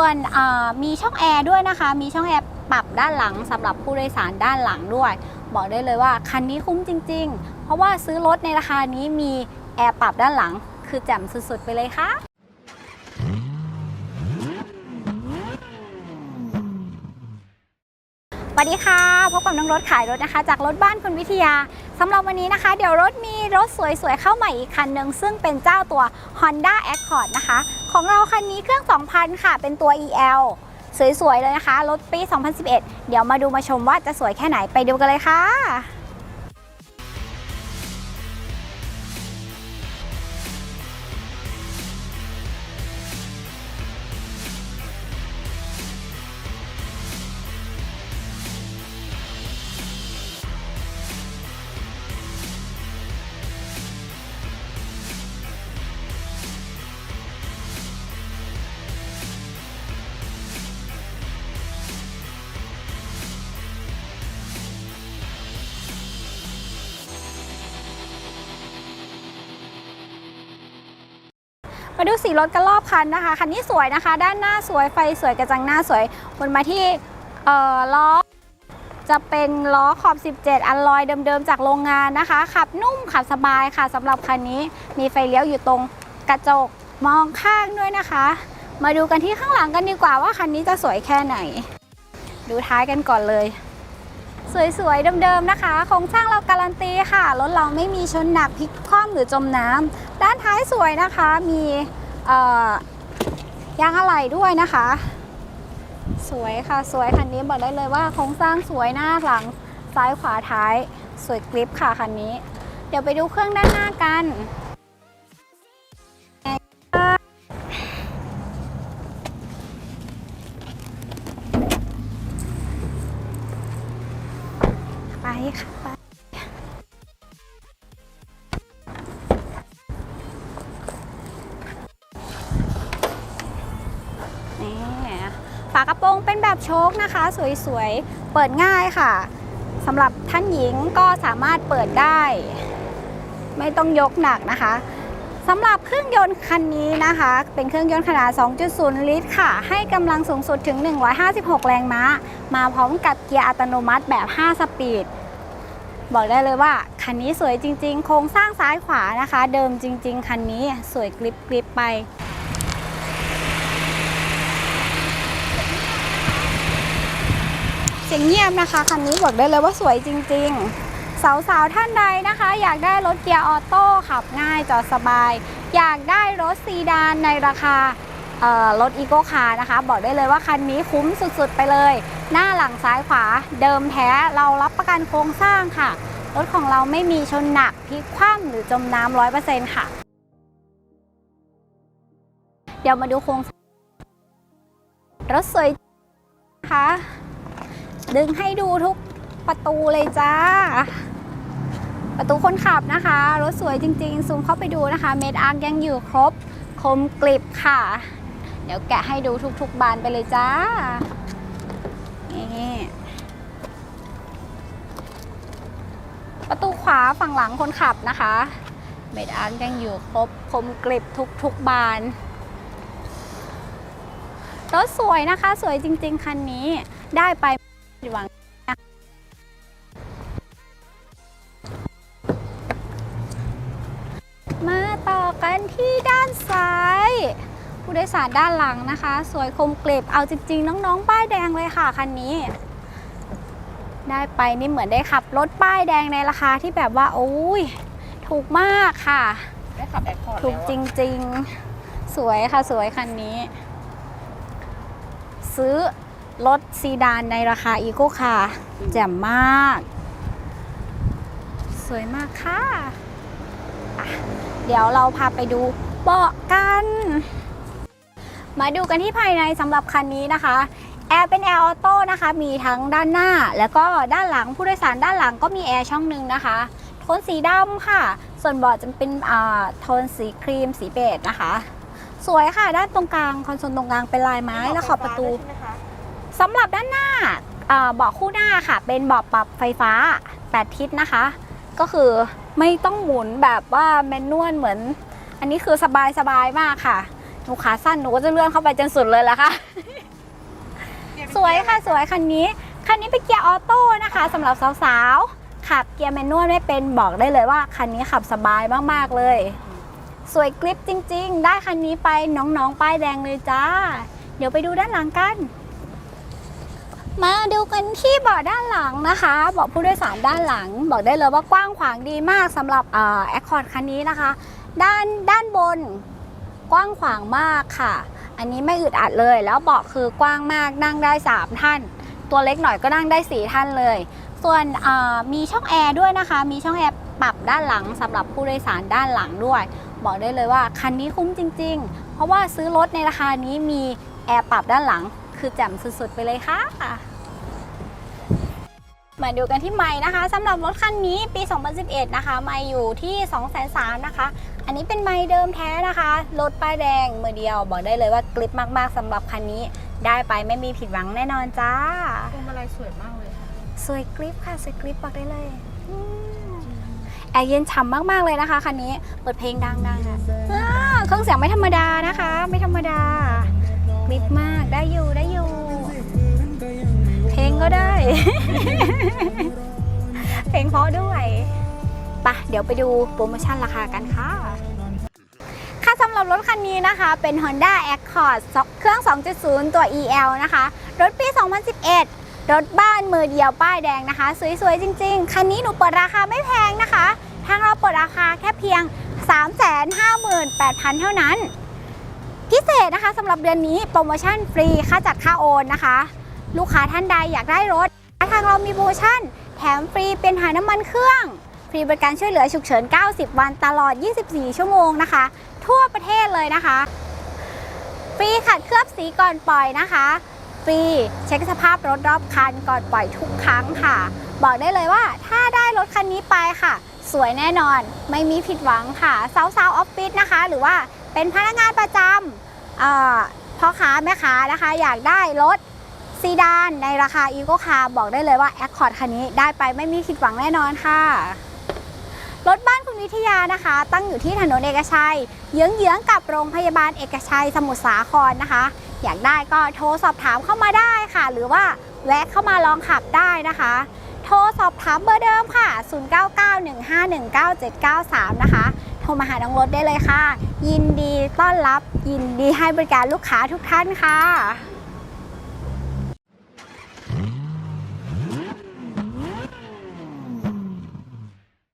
ส่วนมีช่องแอร์ด้วยนะคะ มีช่องแอร์ปรับด้านหลังสำหรับผู้โดยสารด้านหลังด้วย บอกได้เลยว่าคันนี้คุ้มจริง ๆ เพราะว่าซื้อรถในราคานี้มีแอร์ปรับด้านหลัง คือแจ่มสุดๆ ไปเลยค่ะสวัสดีค่ะพบกับน้องรถขายรถนะคะ จากรถบ้านคุณวิทยาสำหรับวันนี้นะคะ เดี๋ยวรถมีรถสวยๆ เข้าใหม่อีกคันหนึ่งซึ่งเป็นเจ้าตัว Honda Accord นะคะ ของเราคันนี้เครื่อง 2000 ค่ะ เป็นตัว EL สวยๆเลยนะคะ รถปี 2011 เดี๋ยวมาดูมาชมว่าจะสวยแค่ไหนไปดูกันเลยค่ะ ดูสีรถกันรอบคันนะคะ คันนี้สวยนะคะ ด้านหน้าสวยไฟสวยกระจังหน้าสวยวนมาที่เอ่อล้อจะเป็นล้อขอบ 17 อันลอยเดิมๆ จากโรงงานนะคะ ขับนุ่มขับสบายค่ะสำหรับคันนี้มีไฟเลี้ยวอยู่ตรงกระจกมองข้างด้วยนะคะ มาดูกันที่ข้างหลังกันดีกว่าว่าคันนี้จะสวยแค่ไหน ดูท้ายกันก่อนเลย สวยๆเดิมๆนะคะโครงสร้างเราการันตีค่ะรถเราไม่มีชนหนักพลิกคว่ำหรือจมน้ำ ด้านท้ายสวยนะคะ มียางอะไหล่ด้วยนะคะ สวยค่ะสวยคันนี้บอกได้เลยว่าโครงสร้างสวยหน้าหลังซ้ายขวาท้ายสวยกริปค่ะคันนี้ เดี๋ยวไปดูเครื่องด้านหน้ากันไปค่ะ ฝากระโปรงเป็นแบบโชคนะคะ สวยๆ เปิดง่ายค่ะสำหรับท่านหญิงก็สามารถเปิดได้ ไม่ต้องยกหนักนะคะสำหรับเครื่องยนต์คันนี้นะคะ เป็นเครื่องยนต์ขนาด 2.0 ลิตรค่ะ ให้กำลังสูงสุดถึง 156 แรงม้า มาพร้อมกับเกียร์อัตโนมัติแบบ 5 สปีด บอกได้เลยว่า คันนี้สวยจริง ๆ โครงสร้างซ้ายขวานะคะ เดิมจริง ๆ คันนี้สวยกริบกริบไป เสียงเงียบนะคะคันนี้บอกได้เลยว่าสวยจริง ๆ สาวๆท่านใดนะคะ อยากได้รถเกียร์ออโต้ขับง่ายจอดสบาย อยากได้รถซีดานในราคารถอีโกคาร์นะคะ บอกได้เลยว่าคันนี้คุ้มสุดๆไปเลย หน้าหลังซ้ายขวาเดิมแท้เรารับประกันโครงสร้างค่ะ รถของเราไม่มีชนหนักพลิกคว่ำหรือจมน้ำร้อยเปอร์เซ็นต์ค่ะ เดี๋ยวมาดูโครงสร้างรถสวยนะคะ ดึงให้ดูทุกประตูเลยจ้า ประตูคนขับนะคะ รถสวยจริงๆ ซูมเข้าไปดูนะคะ เมดอาร์กยังอยู่ครบ คมกลิบค่ะ เดี๋ยวแกะให้ดูทุกๆบานไปเลยจ้า นี่ประตูขวาฝั่งหลังคนขับนะคะ เมดอาร์กยังอยู่ครบ คมกลิบทุกๆบานรถสวยนะคะ สวยจริง ๆ คันนี้ได้ไป ผิดหวังมาต่อกันที่ด้านซ้าย ผู้โดยสารด้านหลังนะคะ สวยคมเกล็บเอาจริงๆ น้องๆ ป้ายแดงเลยค่ะคันนี้ ได้ไปนี่เหมือนได้ขับรถป้ายแดงในราคาที่แบบว่าโอ้ยถูกมากค่ะ ได้ขับแอคคอร์ดถูกจริงๆ สวยค่ะสวยคันนี้ ซื้อ รถซีดานในราคาอีโคคาร์แจ่มมาก สวยมากค่ะอะ เดี๋ยวเราพาไปดูเบาะกัน มาดูกันที่ภายในสำหรับคันนี้นะคะแอร์เป็นแอร์ออโต้นะคะ มีทั้งด้านหน้า แล้วก็ด้านหลังผู้โดยสารด้านหลังก็มีแอร์ช่องหนึ่งนะคะโทนสีดำค่ะ ส่วนเบาะจะเป็นอ่าโทนสีครีมสีเบจนะคะ สวยค่ะ ด้านตรงกลาง คอนโซลตรงกลางเป็นลายไม้และขอบประตูใช่ไหมคะ สำหรับด้านหน้าเบาะคู่หน้าค่ะ เป็นเบาะปรับไฟฟ้า 8 ทิศนะคะ ก็คือไม่ต้องหมุนแบบว่าแมนนวลเหมือน อันนี้คือสบายสบายมากค่ะหนูขาสั้นหนูก็จะเลื่อนเข้าไปจนสุดเลยละค่ะ สวยค่ะสวยคันนี้คันนี้เป็นเกียร์ออโต้นะคะสำหรับสาวๆขับเกียร์แมนนวลไม่เป็นบอกได้เลยว่าคันนี้ขับสบายมากๆเลย สวยกริปจริง ๆ ได้คันนี้ไปน้องๆป้ายแดงเลยจ้า เดี๋ยวไปดูด้านหลังกัน มาดูกันที่เบาะด้านหลังนะคะเบาะผู้โดยสารด้านหลัง บอกได้เลยว่ากว้างขวางดีมากสำหรับแอคคอร์ดคันนี้นะคะ ด้านด้านบนกว้างขวางมากค่ะ อันนี้ไม่อึดอัดเลย แล้วเบาะคือกว้างมากนั่งได้ 3 ท่าน ตัวเล็กหน่อยก็นั่งได้ 4 ท่านเลย ส่วนมีช่องแอร์ด้วยนะคะ มีช่องแอร์ปรับด้านหลังสำหรับผู้โดยสารด้านหลังด้วย บอกได้เลยว่าคันนี้คุ้มจริง ๆ เพราะว่าซื้อรถในราคานี้มีแอร์ปรับด้านหลัง คือแจ่มสุดๆไปเลยค่ะ มาดูกันที่ไม้นะคะสำหรับรถคันนี้ปี 2011 นะคะ ไม้อยู่ที่2 3 0 0 0นะคะ อันนี้เป็นไม้เดิมแท้นะคะ รถป้ายแดงมือเดียว บอกได้เลยว่ากลิปมากๆสำหรับคันนี้ ได้ไปไม่มีผิดหวังแน่นอนจ้าพวงมาลัยสวยมากเลยค่ะ สวยกริปค่ะ สวยกริปบอกได้เลยอืมแอร์เย็นฉ่ำมากๆเลยนะคะคันนี้ เปิดเพลงดังๆอะอ่าเครื่องเสียงไม่ธรรมดานะคะ ไม่ธรรมดา กริปมากได้อยู่ได้อยู่ เพลงก็ได้ เพลงเพราะด้วยปะเดี๋ยวไปดูโปรโมชั่นราคากันค่ะ ค่ะสำหรับรถคันนี้นะคะ เป็น Honda Accord เครื่อง 2.0 ตัว EL นะคะ รถปี 2011 รถบ้านมือเดียวป้ายแดงนะคะ สวยๆ จริง ๆ คันนี้หนูเปิดราคาไม่แพงนะคะ ทางเราเปิดราคาแค่เพียง 358,000 เท่านั้น พิเศษนะคะสำหรับเดือนนี้โปรโมชั่นฟรีค่าจัดค่าโอนนะคะ ลูกค้าท่านใดอยากได้รถ ทางเรามีโปรโมชั่น แถมฟรีเป็นหาน้ำมันเครื่อง ฟรีบริการช่วยเหลือฉุกเฉิน 90 วันตลอด 24 ชั่วโมงนะคะ ทั่วประเทศเลยนะคะ ฟรีขัดเคลือบสีก่อนปล่อยนะคะ ฟรีเช็คสภาพรถรอบคันก่อนปล่อยทุกครั้งค่ะ บอกได้เลยว่าถ้าได้รถคันนี้ไปค่ะ สวยแน่นอนไม่มีผิดหวังค่ะสาวๆออฟฟิศนะคะ หรือว่า เป็นพนักงานประจำพ่อค้าแม่ค้านะคะ อยากได้รถซีดานในราคาอีโ c คาร์บอกได้เลยว่าแอคคอร์ดคันนี้ได้ไปไม่มีผิดหวังแน่นอนค่ะ รถบ้านคุณวิทยานะคะ ตั้งอยู่ที่ถนนเอกชัย เยื้องๆกับโรงพยาบาลเอกชัยสมุทรสาครนะคะ อยากได้ก็โทรสอบถามเข้ามาได้ค่ะ หรือว่าแวะเข้ามาลองขับได้นะคะ โทรสอบถามเบอร์เดิมค่ะ 0991519793 นะคะ ทรมาหาน้องรถได้เลยค่ะ ยินดีต้อนรับยินดีให้บริการลูกค้าทุกท่านค่ะ